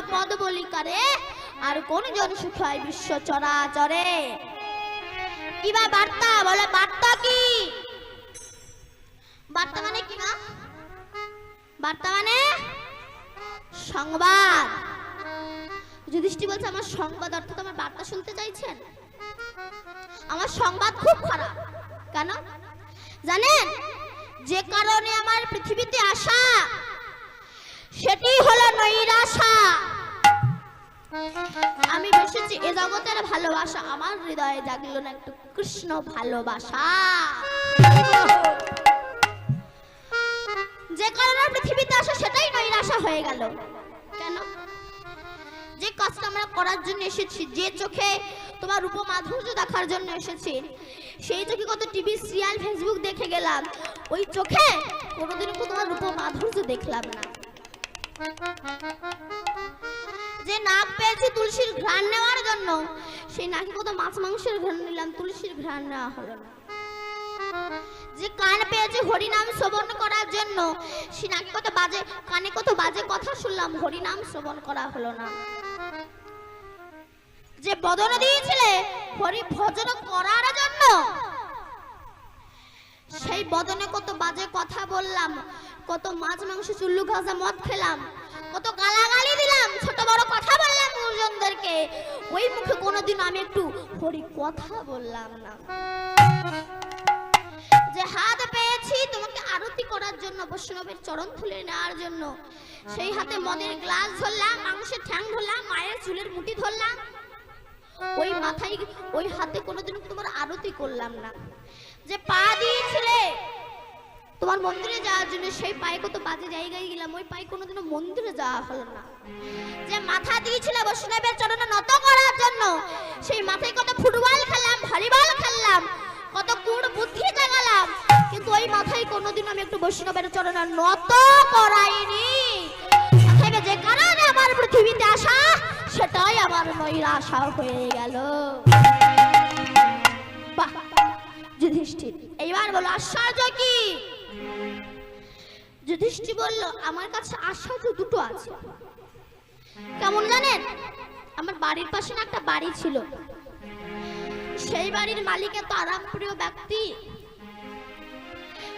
পদ আর কোন জন সুখ হয় বিশ্ব চরাচরে? কি বা বার্তা? বলে, বার্তা কি? বার্তা মানে বার্তা মানে সংবাদ। যুধিষ্ঠি বলছে, আমার সংবাদ অর্থাৎ আমার বার্তা শুনতে চাইছেন? আমার সংবাদ খুব খারাপ। কেন? জানেন? যে কারণে আমার পৃথিবীতে আসা সেটি হলো নৈরাশা। আমি বসেছি এ জগতের ভালোবাসা, আমার হৃদয়ে জাগলো না একটু কৃষ্ণ ভালোবাসা। যে কারণে পৃথিবীতে আসা সেটাই নৈরাশা হয়ে গেল। কেন? যে কাজটা আমরা করার জন্য এসেছি, যে চোখে তোমার রূপ মাধুর্য দেখার জন্য এসেছি, সেই চোখে কত টিভি সিরিয়াল ফেসবুক দেখে গেলাম, ওই চোখে কোনোদিনও তোমার রূপ মাধুর্য দেখলাম না। যে নাক পেয়েছি তুলসীর ঘ্রাণ নেওয়ার জন্য, সেই নাকি কত মাছ মাংসের ঘ্রাণ নিলাম, তুলসীর ঘ্রাণ নেওয়া হলো না। যে কান পেয়েছে হরিনাম শ্রবণ করার জন্য সে নাকি কত বাজে, কানে কত বাজে কথা শুনলাম, হরিনাম শ্রবণ করা হলো না। যে বদন দিয়েছিলে, হরি ভজন করার জন্য, সেই বদনে কত বাজে কথা বললাম কত মাছ, মাংস, চুল্লু ভাজা মদ খেলাম। কত গালাগালি দিলাম। ছোট বড় কথা বললাম গুরুজনদেরকে। ওই মুখে কোনোদিন আমি একটু হরি কথা বললাম না। যে হাত পেয়েছি তোমাকে আরতি করার জন্য, বৈষ্ণবের চরণ তুলে নেওয়ার জন্য। সেই হাতে মদের গ্লাস ধরলাম, মাংসের ঠ্যাং ধরলাম, মায়ের চুলের মুঠি ধরলাম। ওই মাথায়, ওই হাতে কোনোদিন তোমার আরতি করলাম না। যে পা দিয়েছিলে তোমার মন্দিরে যাওয়ার জন্য সেই পায়ে কত বাজে জায়গায় গেলাম, ওই পায়ে কোনোদিনও মন্দিরে যাওয়া হলো না। যে মাথা দিয়েছিলে বৈষ্ণবের চরণে নত করার জন্য, সেই মাথায় কত ফুটবল খেললাম, ভলিবল খেললাম, কত কুড় বুদ্ধি জাগালাম, কিন্তু ওই মাথায় কোনোদিন আমি একটু বৈষ্ণবের চরণে নত করাইনি। অতএব যে কারণে আমার পৃথিবীতে আসা, সেটাই আমার নৈরাশা হয়ে গেল। যুধিষ্ঠির, এইবার বলো, আশ্চর্য কি? যুধিষ্ঠির বলল, আমার কাছে আশ্চর্য দুটো আছে। কেমন জানেন? আমার বাড়ির পাশে না একটা বাড়ি ছিল। সেই বাড়ির মালিক এত আরামপ্রিয় ব্যক্তি।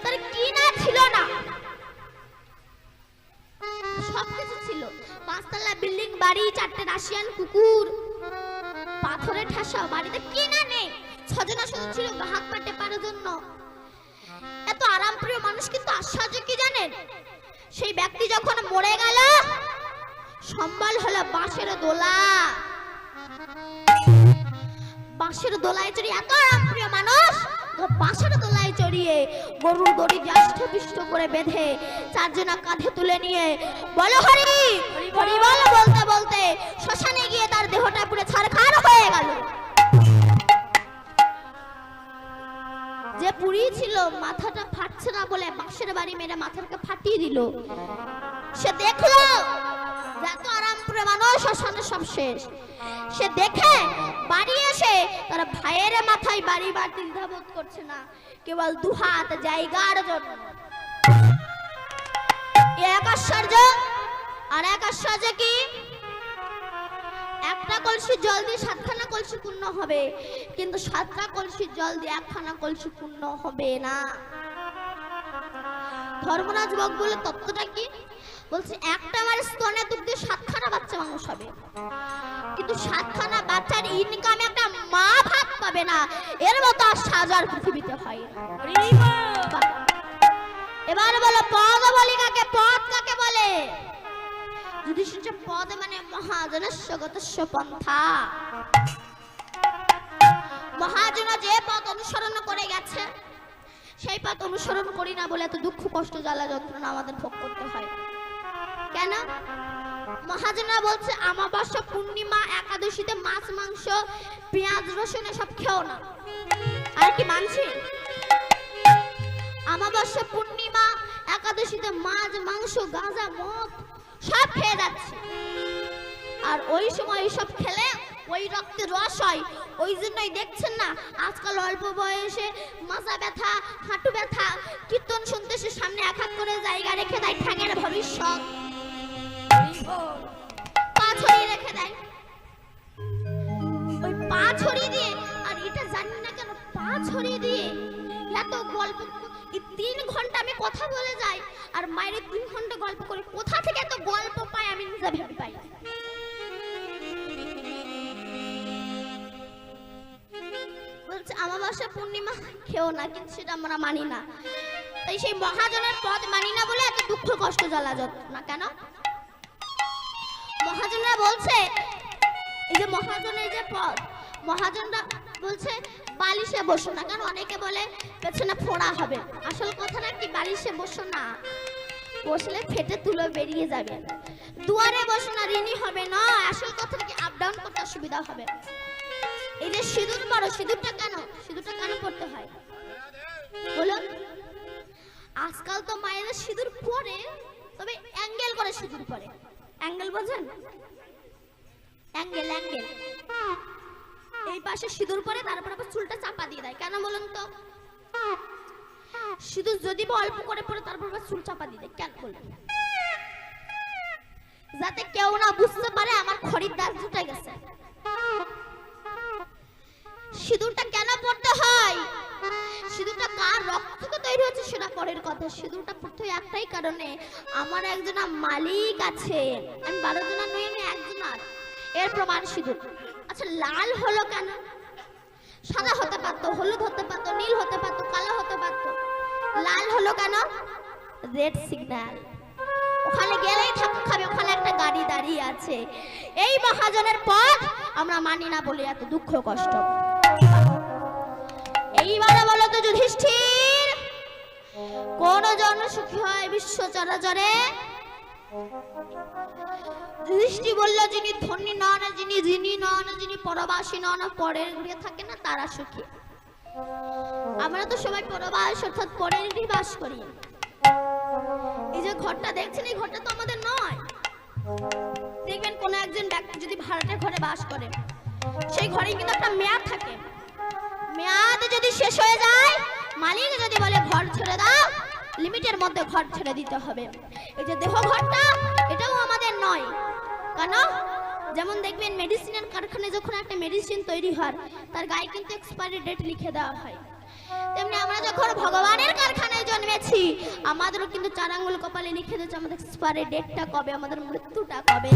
তার কি না ছিল না? সবকিছু ছিল। পাঁচতলা বিল্ডিং, বাড়ি, চারটে রাশিয়ান কুকুর পাথরে ঠাসা, বাড়িতে কি না নেই? ছজনা শুধু ছিল হাত পাটে পারার জন্য। আরামপ্রিয় মানুষ কিন্তু আশ্চর্য কি জানেন? সেই ব্যক্তি যখন মরে গেল, সম্বল হলো বাঁশের দোলা। বাঁশের দোলায় চড়িয়ে এত আরামপ্রিয় মানুষ বাঁশের দোলায় চড়িয়ে গরুর দড়ি জ্যেষ্ঠ পিষ্ট করে বেঁধে চারজনা কাঁধে তুলে নিয়ে বলো হরি হরি বল বলতে বলতে শ্মশানে গিয়ে তার দেহটা পুরো ছারখার হয়ে গেল। যে পুরী ছিল, মাথাটা ফাটছে না বলে বাঁশের বাড়ি মেরে মাথাটাকে ফাটিয়ে দিল। সে দেখল, যে আরামপুরে মানুষ, শ্মশানে সব শেষ। সে দেখে বাড়ি এসে তার ভাইয়ের মাথায় বাড়ি করছে না, কেবল দু হাত জায়গার জন্য। এক আশ্চর্য, আর এক আশ্চর্য কি? একটা কলসি জল দিয়ে সাতখানা কলসি পূর্ণ হবে কিন্তু সাতটা কলসির জল দিয়ে একখানা কলসি পূর্ণ হবে না। ধর্মরাজ বক বলে তত্ত্বটা কি? বলছে একটা আমার স্তনে দুগ্ধে সাতখানা বাচ্চা মানুষ হবে। কিন্তু সাতখানা বাচ্চার ইনকাম একটা মা ভাত পাবে না। এর মতো আর সাজার পৃথিবীতে হয় এবার বলো পদ বলে যদি পদ মানে মহাজনস্য গতস্য পন্থা। মহাজন যে পথ অনুসরণ করে গেছে, সেই পথ অনুসরণ করি না বলে এত দুঃখ, কষ্ট, জ্বালা, যন্ত্রণা আমাদের ভোগ করতে হয়। কেন? মহাজনরা বলছে আমাবস্যা পূর্ণিমা, একাদশীতে মাছ, মাংস, পেঁয়াজ, রসুন এসব খেও না। আর কি মানছি? আমাবস্যা পূর্ণিমা, একাদশীতে মাছ, মাংস, গাঁজা, মদ সব খেয়ে যাচ্ছে। আর ওই সময় সব খেলে ওই রক্তে রস হয়। ওই জন্যই দেখছেন না, আজকাল অল্প বয়সে মাথা ব্যথা, হাঁটু ব্যথা, কীর্তন শুনতে সে সামনে হাত করে জায়গা রেখে দেয়, ঠ্যাঙের ভবিষ্যৎ। পা রেখে দেয়। ওই পা ছড়িয়ে দিয়ে, আর এটা জানি না কেন, পা ছড়িয়ে দিয়ে এত গল্প এই তিন ঘণ্টা আমি কথা বলে যাই, আর মায়ের তিন ঘণ্টা গল্প করে কোথা থেকে এত গল্প পাই আমি নিজে ভেবে পাই বলছে আমাবাসা পূর্ণিমা, খেও না, কিন্তু সেটা আমরা মানি না। তাই সেই মহাজনের পদ মানি না বলে এত দুঃখ কষ্ট জ্বালা যন্ত্রণা, কেন? মহাজনরা বলছে, এই যে মহাজনের যে পদ মহাজনরা বলছে, বালিশে বসো না। কারণ অনেকে বলে, পেছনে ফোড়া হবে। আসল কথা না কি? বালিশে বসো না। বসলে ফেটে তুলো বেরিয়ে যাবে। দুয়ারে বসো না, ঋণী হবে না। আসল কথা কি? আপ ডাউন করতে অসুবিধা হবে। এই যে সিঁদুর পরো সিঁদুরটা কেন? সিঁদুরটা কেন পড়তে হয়? বলুন। আজকাল তো মায়েরা সিঁদুর পরে তবে অ্যাঙ্গেল করে সিঁদুর পরে অ্যাঙ্গেল বোঝেন? Angle angle. এই পাশে সিঁদুর পরে তারপর আবার চুলটা চাপা দিয়ে দেয়। কেন বলুন তো? সিঁদুর যদি অল্প করে পরে তারপর আবার চুল চাপা দিয়ে দেয়। কেন বলুন? যাতে কেউ না বুঝতে পারে আমার খরিদ্দার জুটে গেছে। সিঁদুরটা কেন পড়তে হয়? সিঁদুরটা কার রক্ত থেকে তৈরি হচ্ছে সেটা পরের কথা। সিঁদুরটা পড়তে একটাই কারণে আমার একজন মালিক আছে। আমি বারো জনা নই, আমি একজন আর এর প্রমাণ সিঁদুর। আচ্ছা লাল হলো কেন? সাদা হতে পারতো, হলুদ হতে পারতো, নীল হতে পারতো, কালো হতে পারতো। লাল হলো কেন? রেড সিগন্যাল ওখানে গেলেই থাকুক খাবে, ওখানে একটা গাড়ি দাঁড়িয়ে আছে। এই মহাজনের পথ আমরা মানি না বলে এত দুঃখ, কষ্ট। এইবারে বলো তো যুধিষ্ঠির কোন জন সুখী হয় বিশ্ব চরাচরে? দৃষ্টি বলল, যিনি ধনী নন, যিনি যিনি নন, যিনি পরবাসী নন, পরের ঘুরে থাকে না, তারা সুখী। আমরা তো সবাই পরবাস, অর্থাৎ পরের ঘরে বাস করি। এই যে ঘরটা দেখছেন, এই ঘরটা তো আমাদের নয়। দেখবেন কোন একজন ব্যক্তি যদি ভাড়াটে ঘরে বাস করে, সেই ঘরে কিন্তু একটা মেয়াদ থাকে। মেয়াদ যদি শেষ হয়ে যায়, মালিক যদি বলে, ঘর ছেড়ে দাও লিমিটের মধ্যে ঘর ছেড়ে দিতে হবে। এই যে দেহ ঘরটা, এটাও আমাদের নয়। কেন? যেমন দেখবেন মেডিসিনের কারখানায় যখন একটা মেডিসিন তৈরি হয়, তার গায়ে কিন্তু এক্সপায়ারি ডেট লিখে দেওয়া হয়। তেমনি আমরা যখন ভগবানের কারখানায় জন্মেছি, আমাদেরও কিন্তু চার আঙ্গুল কপালে লিখে দিয়েছে আমাদের এক্সপায়ারি ডেটটা কবে, আমাদের মৃত্যুটা কবে।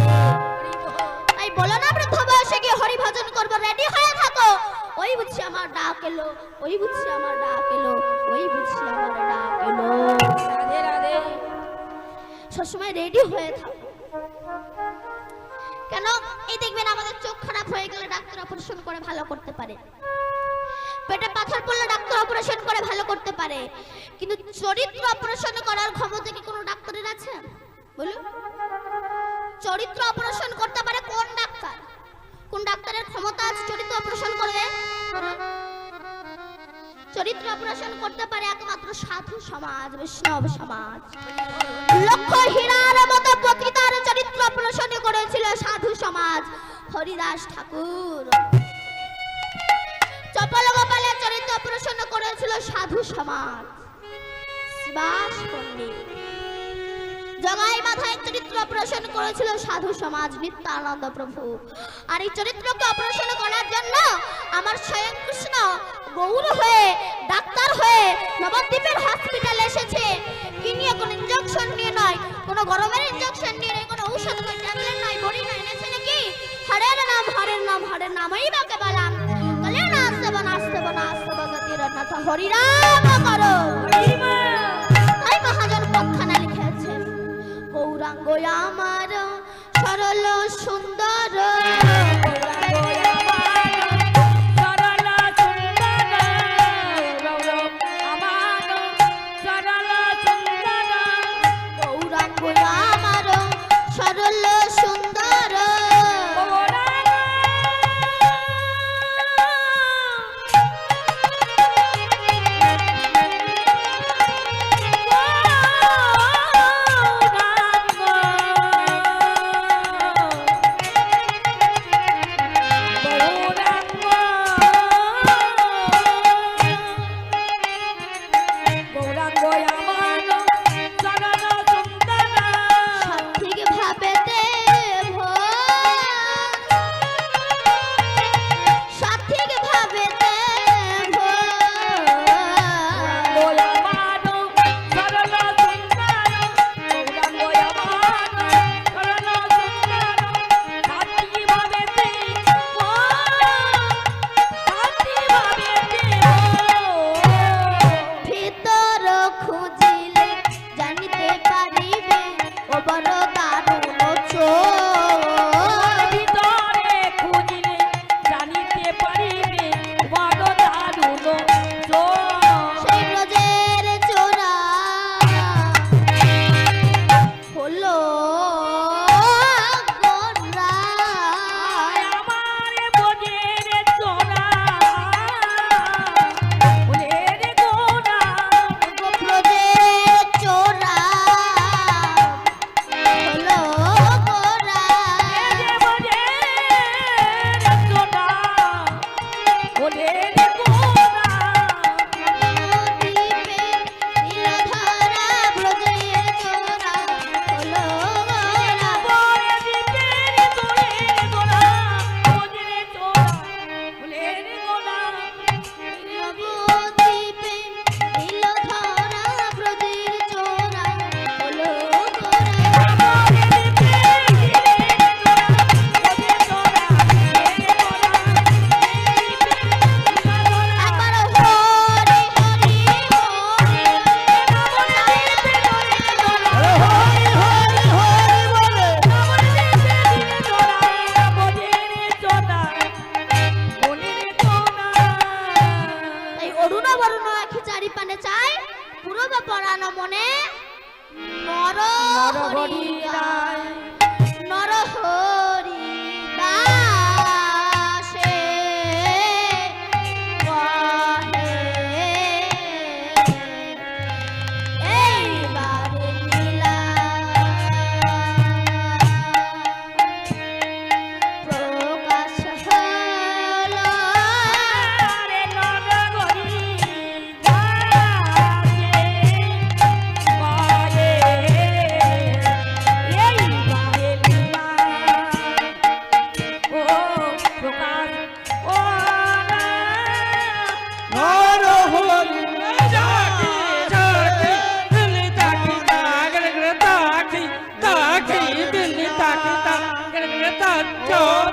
তাই বলো না বৃদ্ধ বয়সে গিয়ে হরি ভজন করব রেডি হয়ে থাকো। ওই বুঝছি আমার ডাক এলো, ওই বুঝছি আমার ডাক এলো। সবসময় রেডি হয়ে থাকো। কেন? এই দেখবেন আমাদের চোখ খারাপ হয়ে গেলে ডাক্তার অপারেশন করে ভালো করতে পারে। পেটে পাথর পড়লে ডাক্তার অপারেশন করে ভালো করতে পারে। কিন্তু চরিত্র অপারেশন করার ক্ষমতা কি কোনো ডাক্তারের আছে? বলুন। চরিত্র অপারেশন করতে পারে কোন ডাক্তার? কোন ডাক্তারের ক্ষমতা আছে চরিত্র অপারেশন করবে চরিত্র অপারেশন করতে পারে একমাত্র সাধু সমাজ, বৈষ্ণব সমাজ। লক্ষ হীরার মতো পতিতার চরিত্র অপারেশন করেছিল সাধু সমাজ। হরিদাস ঠাকুর। চপল গোপালের চরিত্র অপারেশন করেছিল সাধু সমাজ। শিবাস পণ্ডিত। জগাই মাথায় চরিত্র অপারেশন করেছিল সাধু সমাজ, নিত্যানন্দ প্রভু। আর এই চরিত্রকে অপারেশন করার জন্য আমার স্বয়ং কৃষ্ণ গৌর হয়ে, ডাক্তার হয়ে নবদ্বীপের হসপিটালে এসেছে। কি নিয়ে কোনো ইনজেকশন নিয়ে নয়? কোনো গরমের ইনজেকশন নিয়ে নয়, কোনো ঔষধ নয় ট্যাবলেট নয়, বড়ি নয়, এনেছে নাকি? হরের নাম হরের নাম, হরের নামই বাকে বলাম বলে নাস্তে বনাস্তে বনাস্তে বগতির নাথ হরিরাম করো। তাই মহাজন পক্ষানা লিখেছেন গৌরাঙ্গ আমার সরল সুন্দর। পুরো বা পরানো মনে নর হরি নর হরি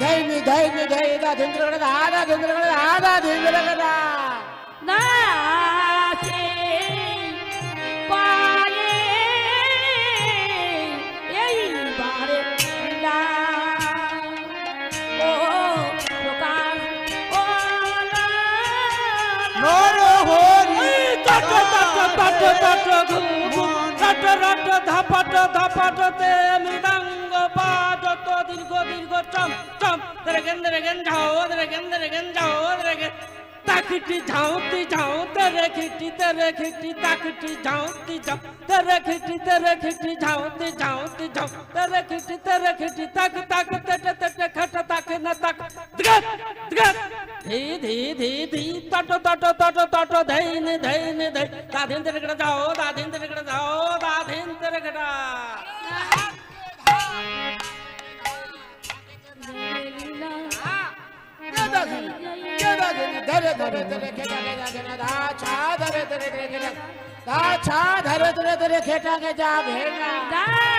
தைமி தைமி தைதா திந்திரகடா ஆதா திந்திரகடா ஆதா திந்திரகடா তট তট ঘুম রট রট ধাপট ধাপট তে মৃদঙ্গ পাদত দীর্ঘ দীর্ঘ চম চম দ্রেগেন দ্রেগেন ঝাও দ্রেগেন দ্রেগেন ঝাও দ্রেগেন তাকিটি ঝাউতি ঝাউ তেরে খিটি তেরে খিটি তাকিটি ঝাউতি ঝাউ তেরে খিটি তেরে খিটি ঝাউতি ঝাউতি ঝাউ তেরে খিটি তেরে খিটি তাক তাক তেটে তেটে খট তাক না তাক দ্গত দ্গত ধি ধি ধি ধি তট তট তট তট ধৈন ধৈন ধৈ দাধিন তেরে গড়া যাও দাধিন তেরে গড়া যাও দাধিন তেরে গড়া দাঁড়ি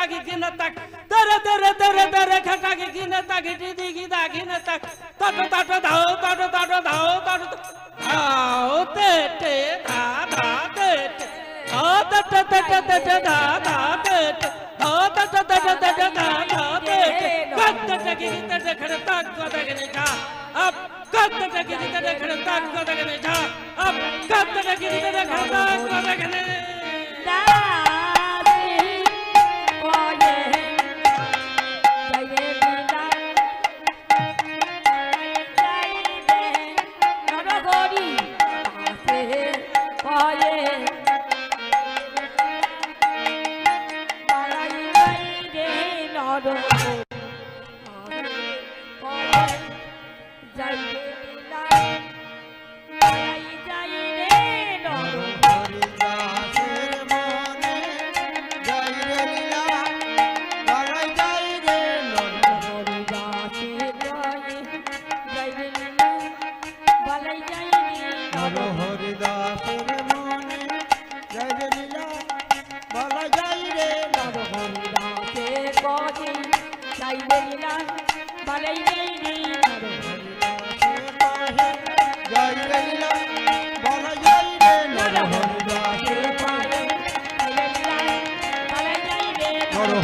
घटा की गिन तक? तर तर तर तर घटा की गिन तक? दीदी गिदा गिन तक? तट तट, धाओ, तट तट, धाओ तट धाओ ते ते धा धा ते ते ओ तट तट तट धा धा ते ते ओ तट तट तट। धा धा ते ते कट तट की तट खड़ता को तक अब कट तट की तट खड़ता को तक अब कट तट की तट खड़ता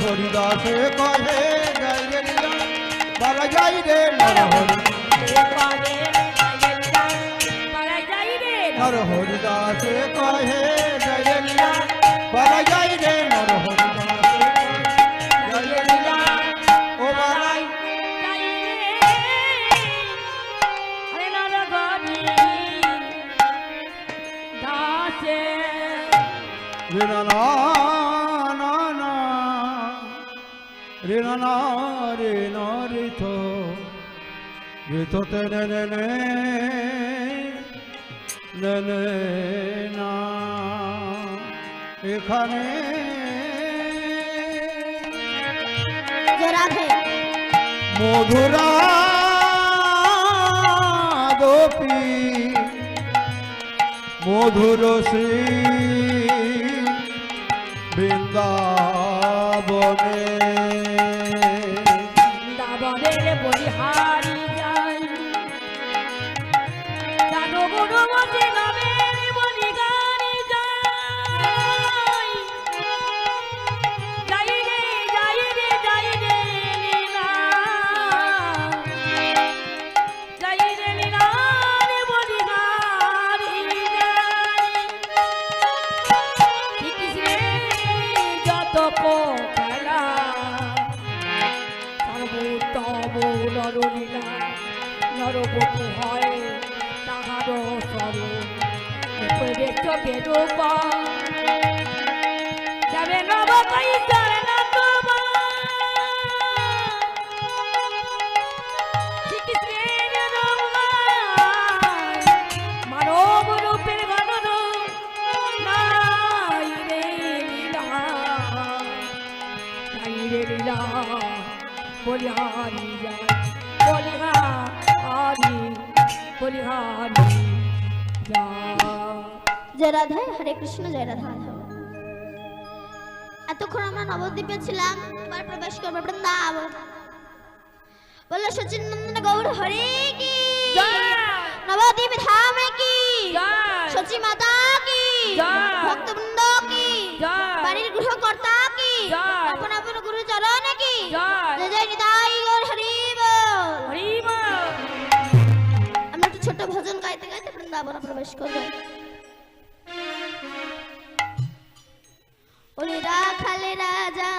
হরিদাসে কহে জয় রে বল জয় রে নর হরি তো না এখানে মধুরা গোপী মধুর শ্রী বৃন্দাবনে নরলীলা নরপতি হয় তাহার স্বরূপ। বেদ বেদ যাবে নব পয়সা জয় রাধা হরে কৃষ্ণ জয় রাধা। এতক্ষণ আমরা নবদ্বীপে গৌর হরে কি? নবদ্বীপ ধাম কি? সচি মাতা কি? ভক্তবৃন্দ কি? বাড়ির গৃহকর্তা কি? আপন আপন গুরু চরণ কি জয় জয় নিতাই গো। রাবণ প্রবেশ করবে ওরে রাজা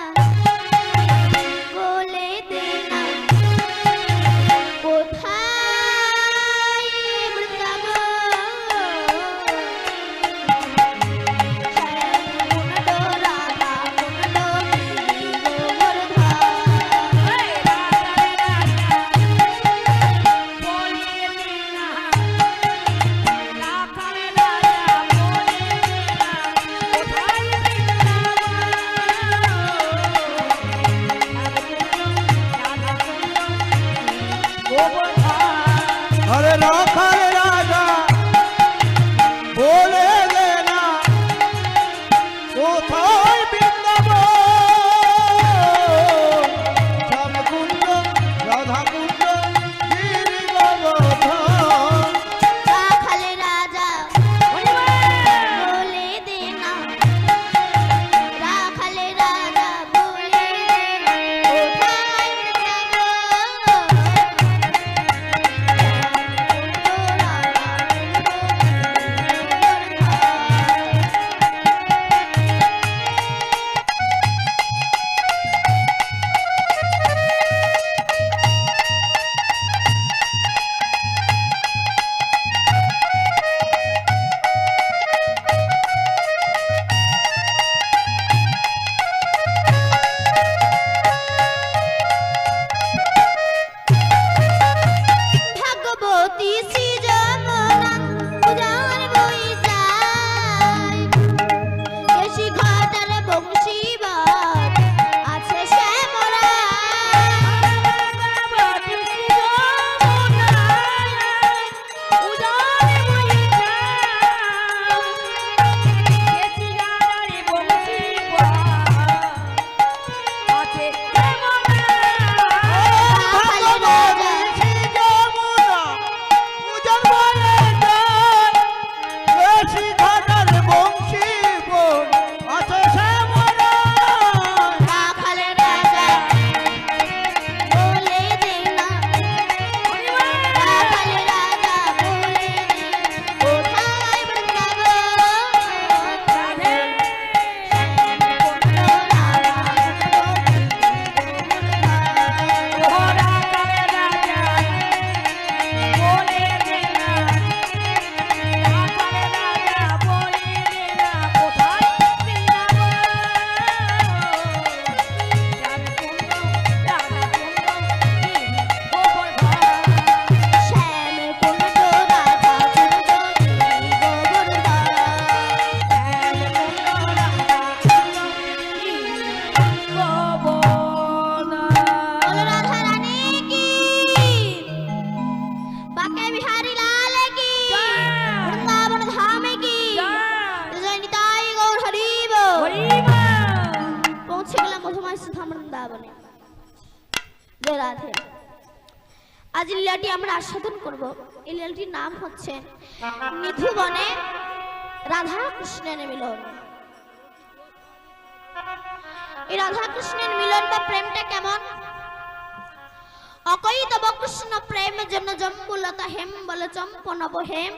লীলাটির নাম হচ্ছে। নিধু বনে রাধা কৃষ্ণের মিলন। এই রাধা কৃষ্ণের মিলন বা প্রেমটা কেমন? তব কৃষ্ণ প্রেম জন্য জম্বুলতা হেম হেম।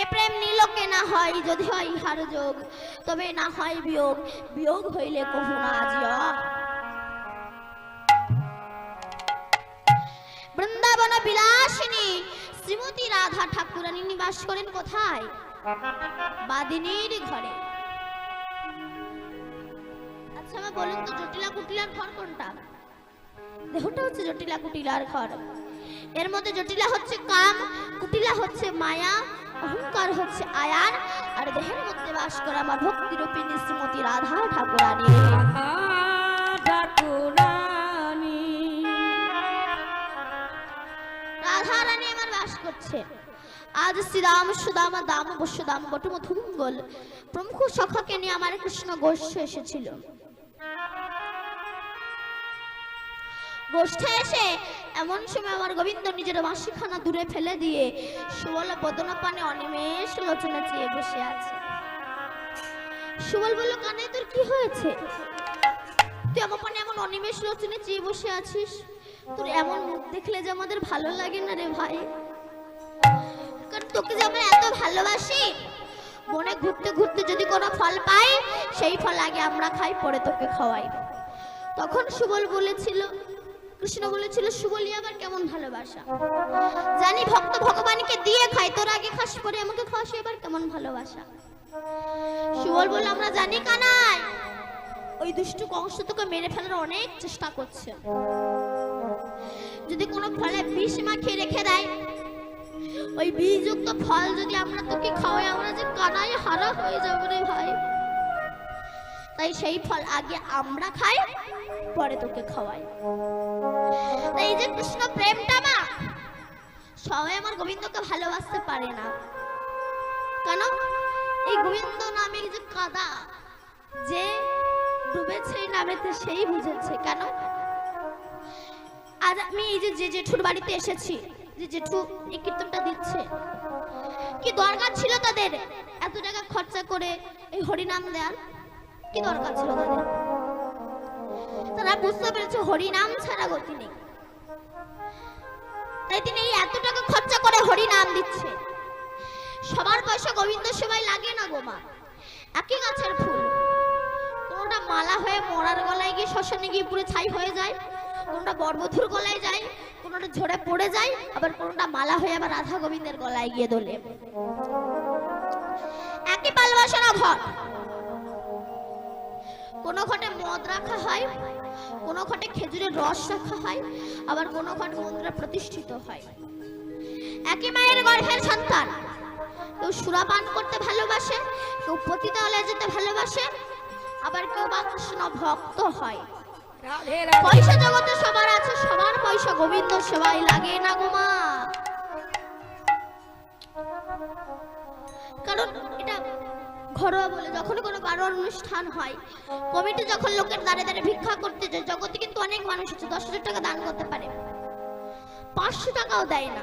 এ প্রেম নীলকে না হয় যদি হয় ইহার যোগ, তবে না হয় বিয়োগ বিয়োগ হইলে কহু না বৃন্দাবন বিলাসিনী শ্রীমতী রাধা ঠাকুরানী নিবাস করেন কোথায়? বাদিনীর ঘরে। আচ্ছা বলুন তো, জটিলা কুটিলার ঘর কোনটা? দেহটা হচ্ছে জটিলা কুটিলার ঘর। এর মধ্যে জটিলা হচ্ছে কাম, কুটিলা হচ্ছে মায়া, অহংকার হচ্ছে আয়ার, আর দেহের মধ্যে বাস করে আমার ভক্তি রূপিণী শ্রীমতী রাধা ঠাকুরানী। করছে আজ শ্রীরাম, সুদামা, দাম, বসুদাম বটম বটুমথুঙ্গল প্রমুখ সখাকে নিয়ে আমার কৃষ্ণ গোষ্ঠ এসেছিল। গোষ্ঠে এসে এমন সময় আমার গোবিন্দ নিজের দূরে ফেলে দিয়ে সুবল অনিমেষ লোচনে চেয়ে বসে আছে। সুবল বলল, কানে, তোর কি হয়েছে? তুই আমার পানে এমন অনিমেষ লোচনে চেয়ে বসে আছিস? তোর এমন মুখ দেখলে যে আমাদের ভালো লাগে না রে ভাই। কারণ তোকে যে আমরা এত ভালোবাসি। বনে ঘুরতে ঘুরতে যদি কোনো ফল পাই, সেই ফল আগে আমরা খাই, পরে তোকে খাওয়াই। তখন সুবল বলেছিল, কৃষ্ণ বলেছিল সুবলি আবার কেমন ভালোবাসা? জানি ভক্ত ভগবানকে দিয়ে খাই তোর আগে খাস, পরে আমাকে খাওয়াস এবার কেমন ভালোবাসা? সুবল বলে আমরা জানি কানাই, ওই দুষ্টু কংস তোকে মেরে ফেলার অনেক চেষ্টা করছে। যদি কোনো ফলে বিষ মাখিয়ে রেখে দেয় ওই বীজযুক্ত ফল যদি আমরা তোকে খাওয়াই, আমরা যে কানায় হারা হয়ে যাব রে ভাই। তাই সেই ফল আগে আমরা খাই, পরে তোকে খাওয়াই। তাই এই যে কৃষ্ণ প্রেমটা মা, সবাই আমার গোবিন্দকে ভালোবাসতে পারে না। কেন? এই গোবিন্দ নামে যে কাদা, যে ডুবেছে এই নামেতে সেই বুঝেছে। কেন? আজ আমি এই যে জেঠুর বাড়িতে এসেছি যে জেঠু এই কীর্তনটা দিচ্ছে। কি দরকার ছিল তাদের? এত টাকা খরচা করে এই হরিনাম দেওয়ার? কি দরকার ছিল তাদের? তারা বুঝতে পেরেছে হরিনাম ছাড়া গতি নেই। তাই তিনি এই এত টাকা খরচা করে হরিনাম দিচ্ছে। সবার পয়সা গোবিন্দ সেবায় লাগে না গোমা একই গাছের ফুল। কোনোটা মালা হয়ে মরার গলায় গিয়ে শ্মশানে গিয়ে পুরো ছাই হয়ে যায়? কোনোটা বরবধুর গলায় যায়, কোনোটা ঝরে পড়ে যায়, আবার কোনোটা মালা হয়ে আবার রাধা গোবিন্দের গলায় গিয়ে দোলে। একই পালবাসনা ঘর কোনো ঘটে মদ রাখা হয়, কোনো ঘটে খেজুরের রস রাখা হয়, আবার কোনো ঘট মন্দিরে প্রতিষ্ঠিত হয়। একই মায়ের গর্ভের সন্তান। কেউ সুরাপান করতে ভালোবাসে, কেউ পতিতালয়ে যেতে ভালোবাসে, আবার কেউ বা কৃষ্ণ ভক্ত হয়। পয়সা জগতে সবার আছে, সবার পয়সা গোবিন্দ সেবাই লাগে না কারণ এটা ঘরোয়া বলে যখন কোনো বারোর অনুষ্ঠান হয়, কমিটি যখন লোকের ভিক্ষা করতে যায়, জগতে কিন্তু অনেক মানুষ আছে, দশ হাজার টাকা দান করতে পারে। পাঁচশো টাকাও দেয় না।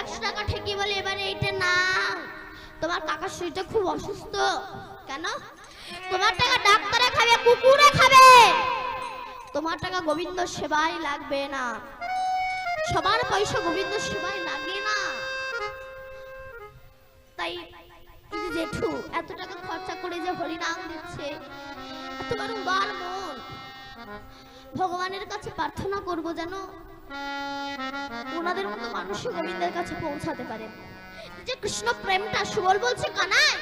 একশো টাকা ঠেকিয়ে বলে, এবারে এইটা না তোমার কাকার শরীরটা খুব অসুস্থ। কেন? তোমার টাকা ডাক্তারে খাবে, কুকুরে তোমার টাকা গোবিন্দ সেবায় লাগবে না। সবার পয়সা গোবিন্দ সেবায় লাগে না। তাই জেঠু, এত টাকা খরচা করে যে হরিনাম দিচ্ছে, এত বারংবার মন। ভগবানের কাছে প্রার্থনা করব যেন ওনাদের মতো মানুষও গোবিন্দের কাছে পৌঁছাতে পারে। যে কৃষ্ণ প্রেমটা সুবল বলছে কানাই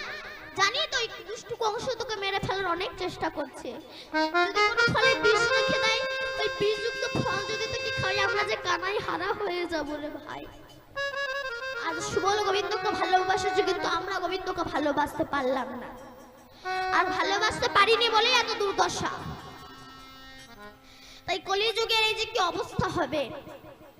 জানি তো এই দুষ্টু কংস তোকে মেরে ফেলার অনেক চেষ্টা করছে। যদি কোনো ফলে বিষ রেখে দেয়, ওই বিষযুক্ত ফল যদি তোকে খাই আমরা যে কানাই হারা হয়ে যাব রে ভাই। আজ সুবল গোবিন্দকে ভালোবাসেছে কিন্তু আমরা গোবিন্দকে ভালোবাসতে পারলাম না। আর ভালোবাসতে পারিনি বলেই এত দুর্দশা। তাই কলিযুগের এই যে কি অবস্থা হবে?